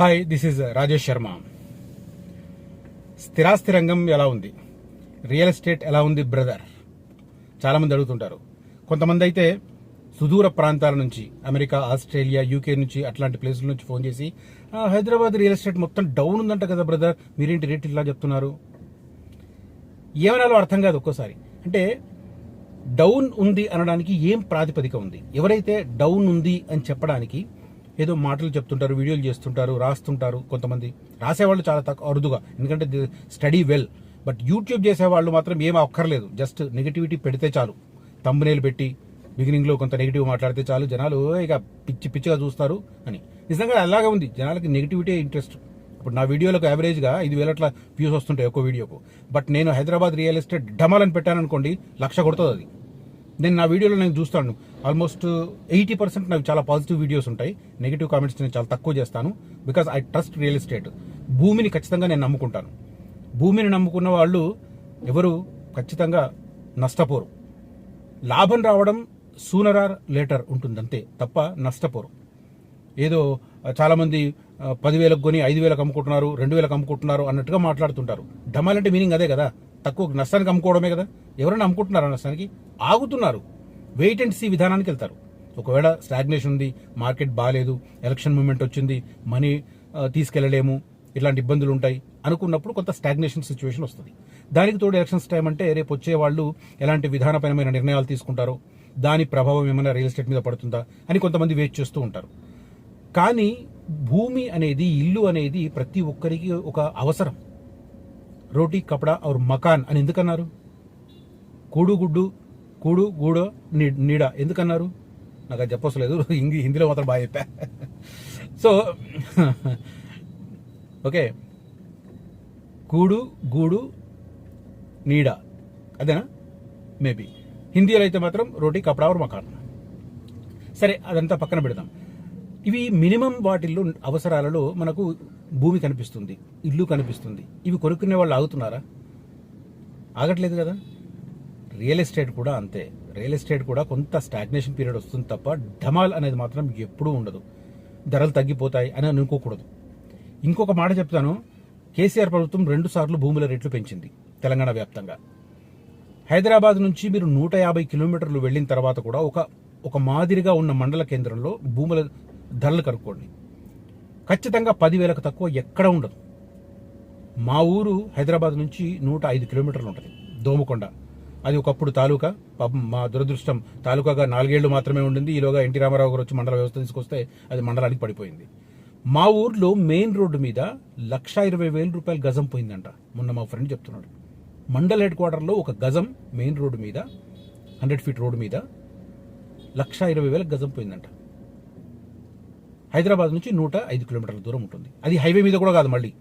Hi this is Rajesh Sharma స్థిరాస్తి రంగం ఎలా ఉంది? రియల్ ఎస్టేట్ ఎలా ఉంది బ్రదర్ చాలా మంది అడుగుతుంటారు. కొంతమంది అయితే సుదూర ప్రాంతాల నుంచి అమెరికా ఆస్ట్రేలియా యూకే నుంచి అట్లాంటి ప్లేసుల నుంచి ఫోన్ చేసి హైదరాబాద్ రియల్ ఎస్టేట్ మొత్తం డౌన్ ఉందంట కదా బ్రదర్ మీరేంటి రేట్ ఇలా చెప్తున్నారు? ఏమనాలో అర్థం కాదు ఒక్కోసారి. అంటే డౌన్ ఉంది అనడానికి ఏం ప్రాతిపదిక ఉంది? ఎవరైతే డౌన్ ఉంది అని చెప్పడానికి ఏదో మాటలు చెప్తుంటారు వీడియోలు చేస్తుంటారు రాస్తుంటారు కొంతమంది. రాసేవాళ్ళు చాలా తక్కువ అరుదుగా. ఎందుకంటే స్టడీ వెల్. బట్ యూట్యూబ్ చేసేవాళ్ళు మాత్రం ఏం అక్కర్లేదు. జస్ట్ నెగిటివిటీ పెడితే చాలు. తమ్మునేలు పెట్టి బిగినింగ్లో కొంత నెగిటివ్ మాట్లాడితే చాలు. జనాలు ఇక పిచ్చి పిచ్చిగా చూస్తారు అని. నిజంగా అలాగే ఉంది. జనాలకి నెగిటివిటీ ఇంట్రెస్ట్. ఇప్పుడు నా వీడియోలకు యావరేజ్గా ఐదు వేల అట్లా వ్యూస్ వస్తుంటాయి ఒక్కో వీడియోకు. బట్ నేను హైదరాబాద్ రియల్ ఎస్టేట్ డమాలని పెట్టాను అనుకోండి లక్ష కొడుతుంది అది. నేను నా వీడియోలో నేను చూస్తాను. ఆల్మోస్ట్ ఎయిటీ పర్సెంట్ నాకు చాలా పాజిటివ్ వీడియోస్ ఉంటాయి. నెగిటివ్ కామెంట్స్ నేను చాలా తక్కువ చేస్తాను. Because I trust real estate భూమిని ఖచ్చితంగా నేను నమ్ముకుంటాను. భూమిని నమ్ముకున్న వాళ్ళు ఎవరు ఖచ్చితంగా నష్టపోరు. లాభం రావడం సూనర్ ఆర్ లేటర్ ఉంటుందంతే తప్ప నష్టపోరు. ఏదో చాలామంది పదివేలకు కొని ఐదు వేలకు అమ్ముకుంటున్నారు రెండు వేలకు అమ్ముకుంటున్నారు అన్నట్టుగా మాట్లాడుతుంటారు. డమాలంటే మీనింగ్ అదే కదా. తక్కువ నష్టానికి అమ్ముకోవడమే కదా. ఎవరైనా అమ్ముకుంటున్నారా నష్టానికి? ఆగుతున్నారు. వెయిట్ అండ్ సీ విధానానికి వెళ్తారు. ఒకవేళ స్టాగ్నేషన్ ఉంది మార్కెట్ బాగాలేదు ఎలక్షన్ మూమెంట్ వచ్చింది మనీ తీసుకెళ్ళలేము ఇలాంటి ఇబ్బందులు ఉంటాయి అనుకున్నప్పుడు కొంత స్టాగ్నేషన్ సిచ్యువేషన్ వస్తుంది. దానికి తోడు ఎలక్షన్స్ టైం అంటే రేపు వచ్చే వాళ్ళు ఎలాంటి విధానపరమైన నిర్ణయాలు తీసుకుంటారో దాని ప్రభావం ఏమైనా రియల్ ఎస్టేట్ మీద పడుతుందా అని కొంతమంది వెయిట్ చేస్తూ ఉంటారు. కానీ భూమి అనేది ఇల్లు అనేది ప్రతి ఒక్కరికి ఒక అవసరం. రోటీ కపడా ఔర్ మకాన్ అని ఎందుకన్నారు? కూడు గుడ్డు కూడు గూడో నీ- నీడ ఎందుకన్నారు? నాకు అది చెప్పలేదు ఇంగి హిందీలో మాత్రం బాగా చెప్పా. So okay. కూడు గూడు నీడ. అదేనా? మేబీ. హిందీలో అయితే మాత్రం రోటీ కపడా ఔర్ మకాన్. సరే అదంతా పక్కన పెడదాం. ఇవి మినిమం వాటిల్లో అవసరాలలో మనకు భూమి కనిపిస్తుంది ఇల్లు కనిపిస్తుంది ఇవి కొనుక్కునే వాళ్ళు ఆగుతున్నారా? ఆగట్లేదు కదా? రియల్ ఎస్టేట్ కూడా అంతే. రియల్ ఎస్టేట్ కూడా కొంత స్టాగ్నేషన్ పీరియడ్ వస్తుంది తప్ప ఢమాల్ అనేది మాత్రం ఎప్పుడూ ఉండదు. ధరలు తగ్గిపోతాయి అని అనుకోకూడదు. ఇంకొక మాట చెప్తాను. కేసీఆర్ ప్రభుత్వం రెండు సార్లు భూముల రేట్లు పెంచింది తెలంగాణ వ్యాప్తంగా. హైదరాబాద్ నుంచి మీరు నూట యాభై కిలోమీటర్లు వెళ్ళిన తర్వాత కూడా ఒక ఒక మాదిరిగా ఉన్న మండల కేంద్రంలో భూముల ధరలు కనుక్కోండి. ఖచ్చితంగా పదివేలకు తక్కువ ఎక్కడ ఉండదు. మా ఊరు హైదరాబాద్ నుంచి నూట ఐదు కిలోమీటర్లు ఉంటుంది దోమకొండ. అది ఒకప్పుడు తాలూకా పాపం మా దురదృష్టం తాలూకాగా నాలుగేళ్ళు మాత్రమే ఉండింది. ఈలోగా ఎన్టీ రామారావు గారు వచ్చి మండల వ్యవస్థ తీసుకొస్తే అది మండలానికి పడిపోయింది. మా ఊర్లో మెయిన్ రోడ్డు మీద లక్ష ఇరవై వేల రూపాయలు గజం పోయిందంట. మొన్న మా ఫ్రెండ్ చెప్తున్నాడు. మండల్ హెడ్ క్వార్టర్లో ఒక గజం మెయిన్ రోడ్డు మీద హండ్రెడ్ ఫీట్ రోడ్డు మీద లక్ష ఇరవై వేల గజం పోయిందంట. హైదరాబాద్ నుంచి నూట ఐదు కిలోమీటర్ల దూరం ఉంటుంది. అది హైవే మీద కూడా కాదు మళ్ళీ.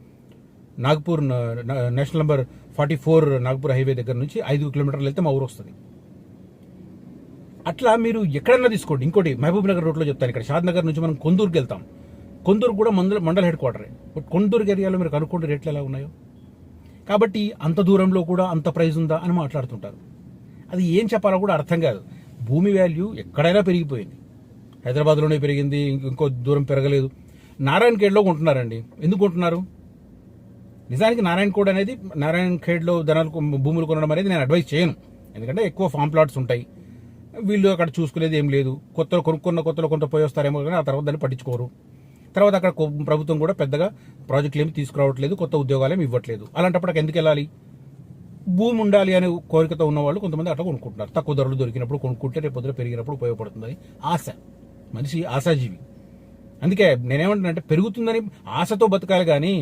Nagpur national number forty four Nagpur highway దగ్గర నుంచి ఐదు కిలోమీటర్లు వెళ్తే మా ఊరు వస్తుంది. అట్లా మీరు ఎక్కడన్నా తీసుకోండి. ఇంకోటి మహబూబ్ నగర్ రోడ్లో చెప్తాను ఇక్కడ. షాద్ నగర్ నుంచి మనం కొందూరుకి వెళ్తాం. కొందూరు కూడా మండల మండల హెడ్ క్వార్టరే. బట్ కొందూరు ఏరియాలో మీరు కనుక్కోండి రేట్లు ఎలా ఉన్నాయో. కాబట్టి అంత దూరంలో కూడా అంత ప్రైజ్ ఉందా అని మాట్లాడుతుంటారు. అది ఏం చెప్పాలో కూడా అర్థం కాదు. భూమి వాల్యూ ఎక్కడైనా పెరిగిపోయింది. హైదరాబాద్లోనే పెరిగింది ఇంకో దూరం పెరగలేదు. నారాయణ ఖేడ్లో కొంటున్నారండి. ఎందుకు కొంటున్నారు? నిజానికి నారాయణ కోడ్ అనేది నారాయణ ఖేడ్లో ధనాలు భూములు కొనడం అనేది నేను అడ్వైస్ చేయను. ఎందుకంటే ఎక్కువ ఫామ్ ప్లాట్స్ ఉంటాయి. వీళ్ళు అక్కడ చూసుకునేది ఏం లేదు. కొత్తలో కొనుక్కున్న కొత్తలో కొంత పోయి వస్తారేమో కానీ ఆ తర్వాత దాన్ని పట్టించుకోరు. తర్వాత అక్కడ ప్రభుత్వం కూడా పెద్దగా ప్రాజెక్టులు ఏమి తీసుకురావట్లేదు కొత్త ఉద్యోగాలు ఏమి ఇవ్వట్లేదు. అలాంటప్పుడు అక్కడ ఎందుకు వెళ్ళాలి? భూమి ఉండాలి అనే కోరికతో ఉన్న వాళ్ళు కొంతమంది అట్లా కొనుక్కుంటున్నారు. తక్కువ ధరలు దొరికినప్పుడు కొనుక్కుంటే రేపు పొద్దున పెరిగినప్పుడు ఉపయోగపడుతుందని ఆశ. మనిషి ఆశాజీవి. అందుకే నేనేమంటానంటే పెరుగుతుందని ఆశతో బతకాలి కానీ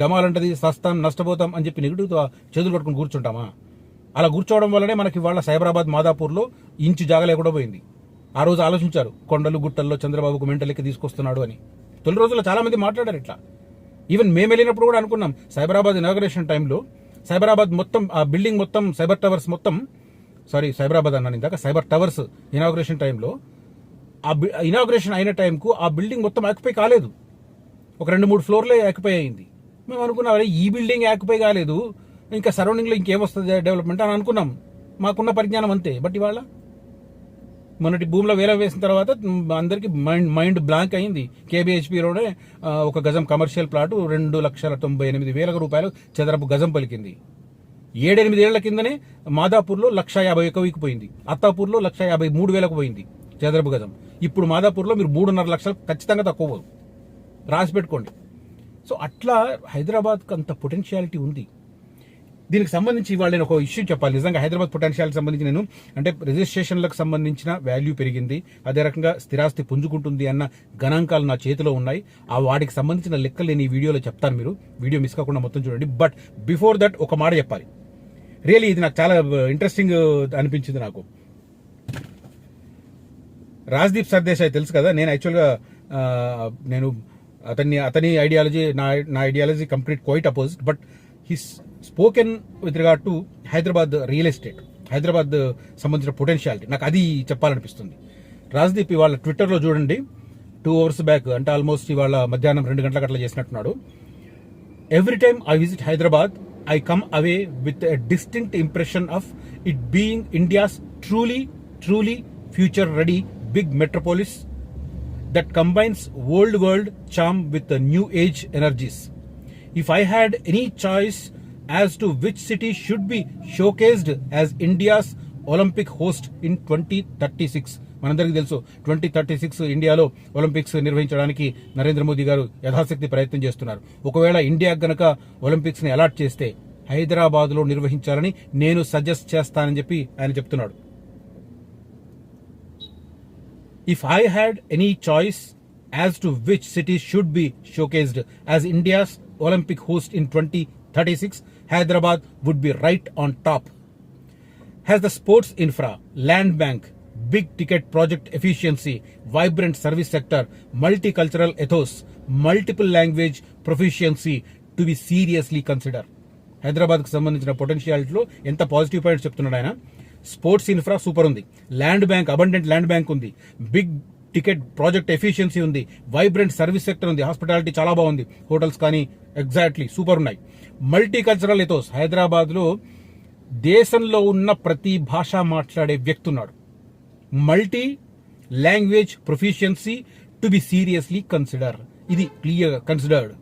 డమాలంటది సస్తాం నష్టపోతాం అని చెప్పి నెగిటివ్తో చేతులు కట్టుకుని కూర్చుంటామా? అలా కూర్చోవడం వల్లనే మనకి ఇవాళ సైబరాబాద్ మాదాపూర్లో ఇంచు జాగ లేకుండా పోయింది. ఆ రోజు ఆలోచించారు కొండలు గుట్టల్లో చంద్రబాబుకు మెంటలెక్కి తీసుకొస్తున్నాడు అని. తొలి రోజుల్లో చాలామంది మాట్లాడారు ఇట్లా. ఈవెన్ మేము వెళ్ళినప్పుడు కూడా అనుకున్నాం సైబరాబాద్ ఇనాగరేషన్ టైంలో సైబరాబాద్ మొత్తం ఆ బిల్డింగ్ మొత్తం సైబర్ టవర్స్ మొత్తం సారీ సైబరాబాద్ అన్నాను ఇందాక సైబర్ టవర్స్ ఇనాగరేషన్ టైంలో ఆ ఇనాగ్రేషన్ అయిన టైంకు ఆ బిల్డింగ్ మొత్తం ఆక్యుపై కాలేదు. ఒక రెండు మూడు ఫ్లోర్లే ఆక్యుపై అయింది. మేము అనుకున్నాం "అరే, ఈ బిల్డింగ్ ఆక్యుపై కాలేదు ఇంకా సరౌండింగ్లో ఇంకేమొస్తుంది డెవలప్మెంట్ అని అనుకున్నాం. మాకున్న పరిజ్ఞానం అంతే. బట్ ఇవాళ మొన్నటి భూమిలో వేలం వేసిన తర్వాత అందరికి మైండ్ మైండ్ బ్లాంక్ అయింది. కేబిహెచ్పిలోనే ఒక గజం కమర్షియల్ ప్లాటు రెండు లక్షల తొంభై ఎనిమిది వేల రూపాయలు చదరపు గజం పలికింది. ఏడెనిమిది ఏళ్ళ కిందనే మాదాపూర్లో లక్ష యాభై ఒకవికి పోయింది. అత్తాపూర్లో లక్ష యాభై మూడు వేలకు పోయింది. చదరపు గజం. ఇప్పుడు మాదాపూర్లో మీరు మూడున్నర లక్షలు ఖచ్చితంగా తక్కువ పోదు. రాసి పెట్టుకోండి. సో అట్లా హైదరాబాద్కి అంత పొటెన్షియాలిటీ ఉంది. దీనికి సంబంధించి ఇవాళ నేను ఒక ఇష్యూ చెప్పాలి. నిజంగా హైదరాబాద్ పొటెన్షియల్ సంబంధించి నేను అంటే రిజిస్ట్రేషన్లకు సంబంధించిన వాల్యూ పెరిగింది. అదే రకంగా స్థిరాస్తి పుంజుకుంటుంది అన్న గణాంకాలు నా చేతిలో ఉన్నాయి. ఆ వాటికి సంబంధించిన లెక్కలు నేను ఈ వీడియోలో చెప్తాను మీరు. వీడియో మిస్ కాకుండా మొత్తం చూడండి. బట్ బిఫోర్ దట్ ఒక మాట చెప్పాలి. రియలీ ఇది నాకు చాలా uh, ఇంట్రెస్టింగ్ uh, అనిపించింది నాకు. రాజ్దీప్ సర్దేశాయ్ తెలుసు కదా? నేను యాక్చువల్గా నేను అతన్ని అతని ఐడియాలజీ నా నా ideology complete quite opposite but his spoken with regard to Hyderabad real estate Hyderabad సంబంధించిన పొటెన్షియాలిటీ నాకు అది చెప్పాలనిపిస్తుంది. రాజ్దీప్ ఇవాళ ట్విట్టర్లో చూడండి. టూ అవర్స్ బ్యాక్ అంటే ఆల్మోస్ట్ ఇవాళ మధ్యాహ్నం రెండు గంటలకు అట్లా చేసినట్టున్నాడు. Every time I visit Hyderabad I come away with a distinct impression of it being India's truly truly future ready big metropolis that combines old world charm with new age energies if I I any any as to which city should be showcased showcased India's Olympic host in twenty thirty six మనందరికీ తెలుసు twenty thirty six ఇండియాలో Olympics నిర్వహించడానికి నరేంద్ర మోదీ గారు యథాశక్తి ప్రయత్నం చేస్తున్నారు ఒకవేళ India గనక ఒలింపిక్స్ని అలాట్ చేస్తే హైదరాబాద్లో నిర్వహించాలని నేను సజెస్ట్ చేస్తానని చెప్పి ఆయన చెప్తున్నాడు If I had any choice as to which city should be showcased as India's Olympic host in 2036, Hyderabad would be right on top. Has the sports infra, land bank, big ticket project efficiency, vibrant service sector, multicultural ethos, multiple language proficiency to be seriously considered. హైదరాబాద్కి సంబంధించిన పొటెన్షియాలిటీలో ఎంత positive points చెప్తున్నాడు ఆయన sports infra super ఉంది. Land bank abundant land bank ఉంది. Big ticket project efficiency ఉంది. Vibrant service sector ఉంది. Hospitality చాలా బాగుంది. హోటల్స్ కానీ ఎగ్జాక్ట్లీ సూపర్ ఉన్నాయి. మల్టీ కల్చరల్ ఎథోస్ హైదరాబాద్లో దేశంలో ఉన్న ప్రతి భాష మాట్లాడే వ్యక్తి ఉన్నాడు. Multi language proficiency to be seriously consider ఇది clear considered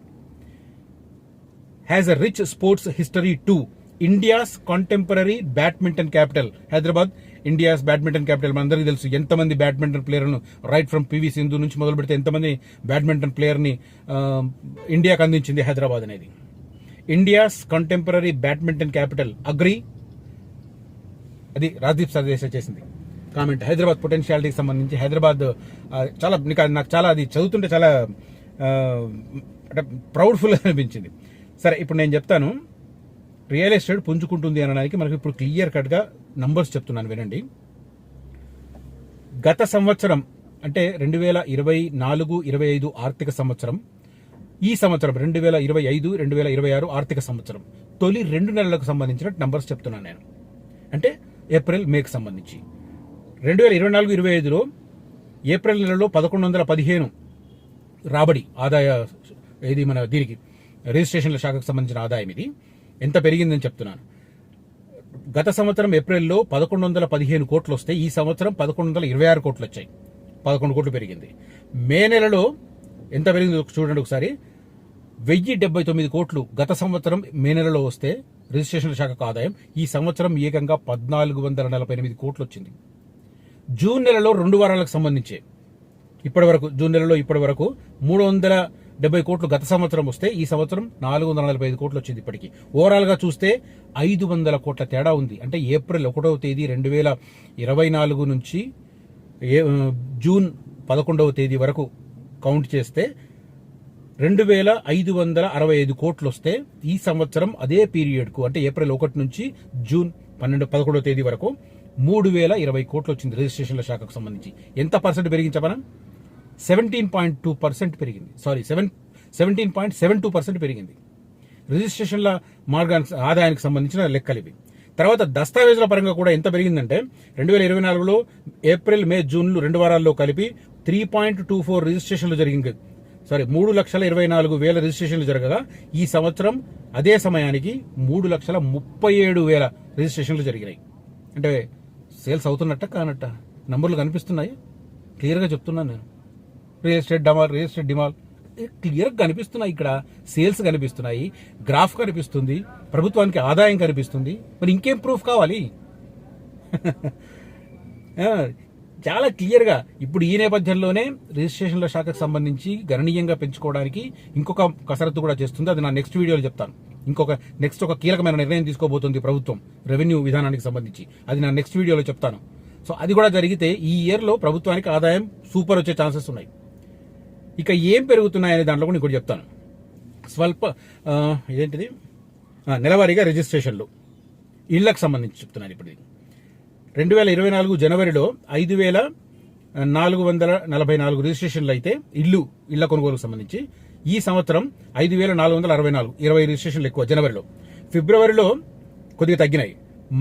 has a rich sports history too India's contemporary badminton capital Hyderabad India's badminton capital మనందరికీ తెలుసు ఎంతమంది badminton ప్లేయర్ను right from P V Sindhu నుంచి మొదలు పెడితే ఎంతమంది బ్యాడ్మింటన్ ప్లేయర్ని ఇండియాకు అందించింది హైదరాబాద్ అనేది. ఇండియాస్ కంటెంపరీ బ్యాడ్మింటన్ క్యాపిటల్ అగ్రి అది రాజ్దీప్ సర్దేశ చేసింది. కామెంట్ హైదరాబాద్ పొటెన్షియాలిటీకి సంబంధించి హైదరాబాద్ చాలా నీకు అది నాకు చాలా అది చదువుతుంటే చాలా అంటే ప్రౌడ్ఫుల్ అనిపించింది. సరే ఇప్పుడు నేను చెప్తాను. రియల్ ఎస్టేట్ పుంజుకుంటుంది అనడానికి మనకి ఇప్పుడు క్లియర్ కట్గా నంబర్స్ చెప్తున్నాను వినండి. గత సంవత్సరం అంటే రెండు వేల ఇరవై నాలుగు ఇరవై ఐదు ఆర్థిక సంవత్సరం ఈ సంవత్సరం రెండు వేల ఇరవై ఐదు రెండు వేల ఇరవై ఆరు ఆర్థిక సంవత్సరం. తొలి రెండు నెలలకు సంబంధించిన నంబర్స్ చెప్తున్నాను నేను. అంటే ఏప్రిల్ మేకి సంబంధించి. రెండు వేల ఇరవై నాలుగు ఇరవై ఐదులో ఏప్రిల్ నెలలో పదకొండు వందల పదిహేను రాబడి ఆదాయ ఇది మన దీనికి రిజిస్ట్రేషన్ల శాఖకు సంబంధించిన ఆదాయం ఇది. ఎంత పెరిగిందని చెప్తున్నాను. గత సంవత్సరం ఏప్రిల్లో పదకొండు వందల పదిహేను కోట్లు వస్తే ఈ సంవత్సరం పదకొండు వందల ఇరవై ఆరు కోట్లు వచ్చాయి. పదకొండు కోట్లు పెరిగింది. మే నెలలో ఎంత పెరిగింది చూడండి ఒకసారి. వెయ్యి డెబ్బై తొమ్మిది కోట్లు గత సంవత్సరం మే నెలలో వస్తే రిజిస్ట్రేషన్ శాఖకు ఆదాయం ఈ సంవత్సరం ఏకంగా పద్నాలుగు వందల నలభై ఎనిమిది కోట్లు వచ్చింది. జూన్ నెలలో రెండు వారాలకు సంబంధించి. ఇప్పటి వరకు జూన్ నెలలో ఇప్పటి వరకు మూడు వందల డెబ్బై కోట్లు గత సంవత్సరం వస్తే ఈ సంవత్సరం నాలుగు వందల నలభై ఐదు కోట్లు వచ్చింది ఇప్పటికి. ఓవరాల్గా చూస్తే ఐదు వందల కోట్ల తేడా ఉంది. అంటే ఏప్రిల్ ఒకటవ తేదీ రెండు వేల ఇరవై నాలుగు నుంచి ఏ- జూన్ పదకొండవ తేదీ వరకు కౌంట్ చేస్తే రెండు వేల ఐదు వందల అరవై ఐదు కోట్లు వస్తే ఈ సంవత్సరం అదే పీరియడ్కు అంటే ఏప్రిల్ ఒకటి నుంచి జూన్ పన్నెండు పదకొండవ తేదీ వరకు మూడు వేల ఇరవై కోట్లు వచ్చింది రిజిస్ట్రేషన్ల శాఖకు సంబంధించి. ఎంత పర్సెంట్ పెరిగించమనా సెవెంటీన్ పాయింట్ టూ పర్సెంట్ పెరిగింది. Sorry seven seventeen point seven two percent పెరిగింది. రిజిస్ట్రేషన్ల మార్గానికి ఆదాయానికి సంబంధించిన లెక్కలు ఇవి. తర్వాత దస్తావేజుల పరంగా కూడా ఎంత పెరిగిందంటే రెండు వేల ఇరవై నాలుగులో ఏప్రిల్ మే జూన్లు రెండు వారాల్లో కలిపి త్రీ పాయింట్ టూ ఫోర్ రిజిస్ట్రేషన్లు జరిగింది. సారీ మూడు లక్షల ఇరవై నాలుగు వేల రిజిస్ట్రేషన్లు జరగగా ఈ సంవత్సరం అదే సమయానికి మూడు లక్షల ముప్పై ఏడు వేల రిజిస్ట్రేషన్లు జరిగినాయి. అంటే సేల్స్ అవుతున్నట్ట కానట్ట? నంబర్లు కనిపిస్తున్నాయి? క్లియర్గా చెప్తున్నాను నేను. రియల్ ఎస్టేట్ డమాల్ రియల్ ఎస్టేట్ డిమాల్. క్లియర్గా కనిపిస్తున్నాయి ఇక్కడ. సేల్స్ కనిపిస్తున్నాయి. గ్రాఫ్ కనిపిస్తుంది. ప్రభుత్వానికి ఆదాయం కనిపిస్తుంది. మరి ఇంకేం ప్రూఫ్ కావాలి? చాలా క్లియర్గా ఇప్పుడు ఈ నేపథ్యంలోనే రిజిస్ట్రేషన్ల శాఖకు సంబంధించి గణనీయంగా పెంచుకోవడానికి ఇంకొక కసరత్తు కూడా చేస్తుంది. అది నా నెక్స్ట్ వీడియోలో చెప్తాను. ఇంకొక నెక్స్ట్ ఒక కీలకమైన నిర్ణయం తీసుకోబోతుంది ప్రభుత్వం రెవెన్యూ విధానానికి సంబంధించి. అది నా నెక్స్ట్ వీడియోలో చెప్తాను. సో అది కూడా జరిగితే ఈ ఇయర్లో ప్రభుత్వానికి ఆదాయం సూపర్ వచ్చే ఛాన్సెస్ ఉన్నాయి. ఇక ఏం పెరుగుతున్నాయనే దాంట్లో కూడా కూడా చెప్తాను. స్వల్ప ఇదేంటిది? నెలవారీగా రిజిస్ట్రేషన్లు. ఇళ్ళకు సంబంధించి చెప్తున్నాను ఇప్పుడు రెండు వేల ఇరవై నాలుగు జనవరిలో ఐదు వేల నాలుగు వందల నలభై నాలుగు రిజిస్ట్రేషన్లు అయితే ఇల్లు ఇళ్ళ కొనుగోలుకు సంబంధించి ఈ సంవత్సరం ఐదు వేల నాలుగు వందల అరవై నాలుగు ఇరవై రిజిస్ట్రేషన్లు ఎక్కువ జనవరిలో. ఫిబ్రవరిలో కొద్దిగా తగ్గినాయి.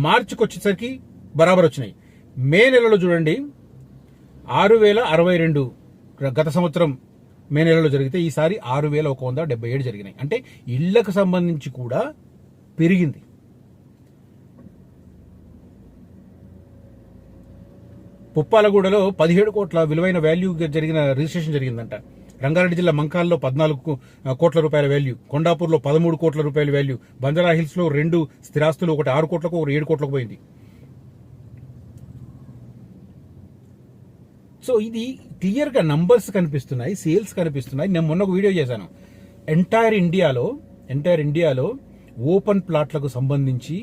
మార్చికి వచ్చేసరికి బరాబర్ వచ్చినాయి. మే నెలలో చూడండి ఆరు వేల అరవై రెండు గత సంవత్సరం మే నెలలో జరిగితే ఈసారి ఆరు వేల ఒక వంద డెబ్బై ఏడు జరిగినాయి. అంటే ఇళ్ళకు సంబంధించి కూడా పెరిగింది. పుప్పాలగూడలో పదిహేడు కోట్ల విలువైన వాల్యూ జరిగిన రిజిస్ట్రేషన్ జరిగిందంట. రంగారెడ్డి జిల్లా మంకాల్లో పద్నాలుగు కోట్ల రూపాయల వాల్యూ కొండాపూర్లో పదమూడు కోట్ల రూపాయల వాల్యూ బంజారా హిల్స్లో రెండు స్థిరాస్తులు ఒకటి ఆరు కోట్లకు ఒకటి ఏడు కోట్లకు పోయింది. సో ఇది క్లియర్గా నంబర్స్ కనిపిస్తున్నాయి సేల్స్ కనిపిస్తున్నాయి. నేను మొన్న ఒక వీడియో చేశాను. ఎంటైర్ ఇండియాలో ఎంటైర్ ఇండియాలో ఓపెన్ ప్లాట్లకు సంబంధించి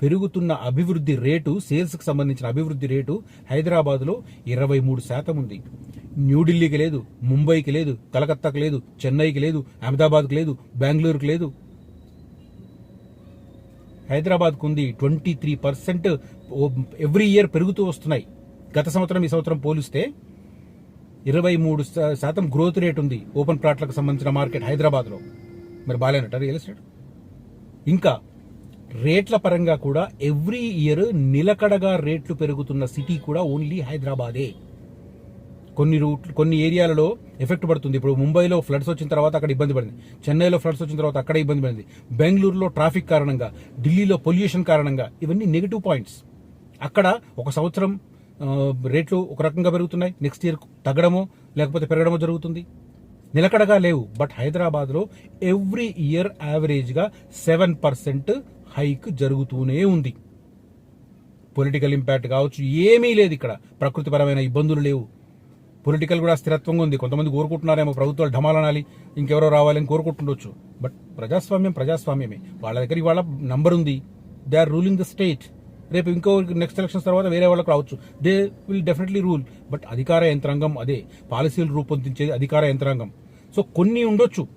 పెరుగుతున్న అభివృద్ధి రేటు సేల్స్కి సంబంధించిన అభివృద్ధి రేటు హైదరాబాద్లో ఇరవై మూడు శాతం ఉంది. న్యూఢిల్లీకి లేదు ముంబైకి లేదు కలకత్తాకి లేదు చెన్నైకి లేదు అహ్మదాబాద్కి లేదు బెంగళూరుకి లేదు. హైదరాబాద్కు ఉంది twenty three percent every year పెరుగుతూ వస్తున్నాయి. గత సంవత్సరం ఈ సంవత్సరం పోలిస్తే ఇరవై మూడు శాతం గ్రోత్ రేట్ ఉంది ఓపెన్ ప్లాట్లకు సంబంధించిన మార్కెట్ హైదరాబాద్లో. మరి బాగాలేనట రియల్ ఎస్టేట్ ఇంకా రేట్ల పరంగా కూడా ఎవ్రీ ఇయర్ నిలకడగా రేట్లు పెరుగుతున్న సిటీ కూడా ఓన్లీ హైదరాబాదే. కొన్ని రూట్ కొన్ని ఏరియాలలో ఎఫెక్ట్ పడుతుంది. ఇప్పుడు ముంబైలో ఫ్లడ్స్ వచ్చిన తర్వాత అక్కడ ఇబ్బంది పడింది. చెన్నైలో ఫ్లడ్స్ వచ్చిన తర్వాత అక్కడ ఇబ్బంది పడింది. బెంగళూరులో ట్రాఫిక్ కారణంగా ఢిల్లీలో పొల్యూషన్ కారణంగా ఇవన్నీ నెగిటివ్ పాయింట్స్ అక్కడ ఒక సంవత్సరం రేట్లు ఒక రకంగా పెరుగుతున్నాయి. నెక్స్ట్ ఇయర్ తగ్గడమో లేకపోతే పెరగడమో జరుగుతుంది. నిలకడగా లేవు బట్ హైదరాబాద్లో ఎవ్రీ ఇయర్ యావరేజ్గా సెవెన్ పర్సెంట్ హైక్ జరుగుతూనే ఉంది. పొలిటికల్ ఇంపాక్ట్ కావచ్చు ఏమీ లేదు ఇక్కడ. ప్రకృతిపరమైన ఇబ్బందులు లేవు. పొలిటికల్ కూడా స్థిరత్వంగా ఉంది. కొంతమంది కోరుకుంటున్నారేమో ప్రభుత్వాలు ఢమాలనాలి ఇంకెవరో రావాలని కోరుకుంటుండొచ్చు. బట్ ప్రజాస్వామ్యం ప్రజాస్వామ్యమే. వాళ్ళ దగ్గర ఇవాళ నంబర్ ఉంది. They are ruling the state రేపు ఇంకో నెక్స్ట్ ఎలక్షన్స్ తర్వాత వేరే వాళ్ళకి రావచ్చు. They will definitely rule but అధికార యంత్రాంగం అదే. పాలసీలు రూపొందించేది అధికార యంత్రాంగం. సో కొన్ని ఉండొచ్చు.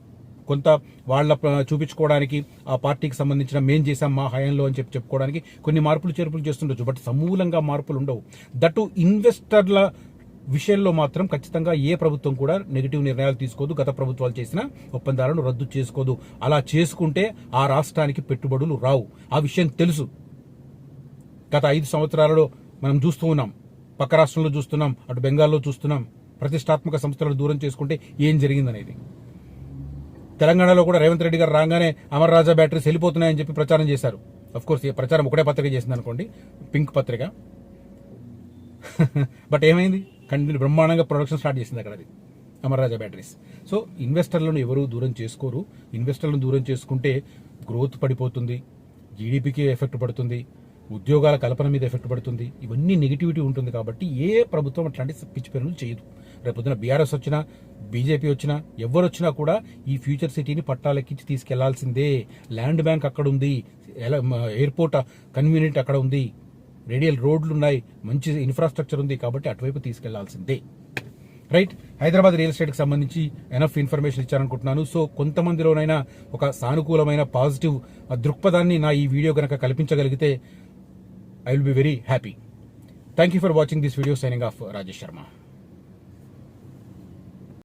కొంత వాళ్ళ చూపించుకోవడానికి ఆ పార్టీకి సంబంధించిన మేం చేశాం మా హయాంలో అని చెప్పి చెప్పుకోవడానికి కొన్ని మార్పులు చేర్పులు చేస్తుండొచ్చు. బట్ సమూలంగా మార్పులు ఉండవు. దట్టు ఇన్వెస్టర్ల విషయంలో మాత్రం ఖచ్చితంగా ఏ ప్రభుత్వం కూడా నెగిటివ్ నిర్ణయాలు తీసుకోదు. గత ప్రభుత్వాలు చేసిన ఒప్పందాలను రద్దు చేసుకోదు. అలా చేసుకుంటే ఆ రాష్ట్రానికి పెట్టుబడులు రావు. ఆ విషయం తెలుసు. గత ఐదు సంవత్సరాలలో మనం చూస్తూ ఉన్నాం. పక్క రాష్ట్రంలో చూస్తున్నాం అటు బెంగాల్లో చూస్తున్నాం. ప్రతిష్టాత్మక సంస్థలను దూరం చేసుకుంటే ఏం జరిగిందనేది. తెలంగాణలో కూడా రేవంత్ రెడ్డి గారు రాగానే అమర్ రాజా బ్యాటరీస్ వెళ్ళిపోతున్నాయని చెప్పి ప్రచారం చేశారు. అఫ్ కోర్స్ ఈ ప్రచారం ఒకటే పత్రిక చేసింది అనుకోండి పింక్ పత్రిక. బట్ ఏమైంది? కంటిన్యూ బ్రహ్మాండంగా ప్రొడక్షన్ స్టార్ట్ చేసింది అక్కడ అది అమర్రాజా బ్యాటరీస్. సో ఇన్వెస్టర్లను ఎవరు దూరం చేసుకోరు. ఇన్వెస్టర్లను దూరం చేసుకుంటే గ్రోత్ పడిపోతుంది జీడిపికి ఎఫెక్ట్ పడుతుంది. ఉద్యోగాల కల్పన మీద ఎఫెక్ట్ పడుతుంది. ఇవన్నీ నెగిటివిటీ ఉంటుంది కాబట్టి ఏ ప్రభుత్వం అట్లాంటి పిచ్చి పనులు చేయదు. రేపొద్దున బీఆర్ఎస్ వచ్చినా బీజేపీ వచ్చినా ఎవరు వచ్చినా కూడా ఈ ఫ్యూచర్ సిటీని పట్టాలెక్కించి తీసుకెళ్ళాల్సిందే. ల్యాండ్ బ్యాంక్ అక్కడ ఉంది. ఎలా- ఎయిర్పోర్ట్ కన్వీనియంట్ అక్కడ ఉంది. రేడియల్ రోడ్లు ఉన్నాయి. మంచి ఇన్ఫ్రాస్ట్రక్చర్ ఉంది కాబట్టి అటువైపు తీసుకెళ్ళాల్సిందే. రైట్ హైదరాబాద్ రియల్ ఎస్టేట్కి సంబంధించి ఎనఫ్ ఇన్ఫర్మేషన్ ఇచ్చారనుకుంటున్నాను. సో కొంతమందిలోనైనా ఒక సానుకూలమైన పాజిటివ్ దృక్పథాన్ని నా ఈ వీడియో కనుక కల్పించగలిగితే I will be very happy. Thank you for watching this video. Signing off, Rajesh Sharma.